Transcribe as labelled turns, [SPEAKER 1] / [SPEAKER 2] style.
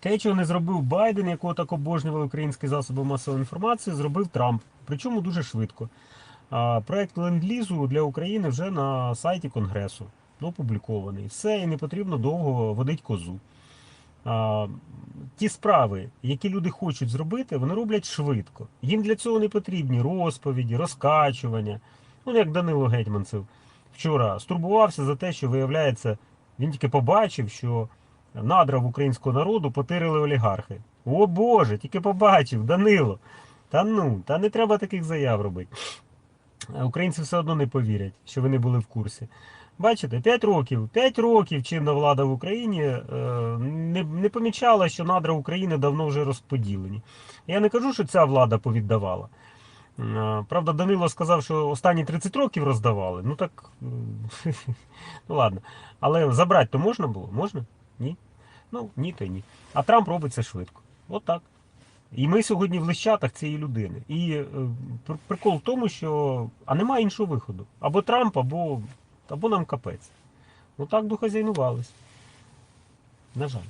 [SPEAKER 1] Те, чого не зробив Байден, якого так обожнювали українські засоби масової інформації, зробив Трамп. Причому дуже швидко. Проект ленд-лізу для України вже на сайті Конгресу опублікований. Все, і не потрібно довго водить козу. Ті справи, які люди хочуть зробити, вони роблять швидко. Їм для цього не потрібні розповіді, розкачування. Ну, як Данило Гетьманцев вчора стурбувався за те, що виявляється, він тільки побачив, що надра в українського народу потирили олігархи. О Боже, тільки побачив, Данило. Та ну, та не треба таких заяв робити. Українці все одно не повірять, що ви не були в курсі. Бачите, 5 років, 5 років чинна влада в Україні е, не, не помічала, що надра України давно вже розподілені. Я не кажу, що ця влада повіддавала. Е, Правда, Данило сказав, що останні 30 років роздавали. Ну так. ну ладно. Але забрати то можна було? Можна? Ні? Ну, ні, то ні. А Трамп робить це швидко. От так. І ми сьогодні в лищатах цієї людини. І е, прикол в тому, що а немає іншого виходу. Або Трамп, або, або нам капець. Ну так дохазяйнувались. На жаль.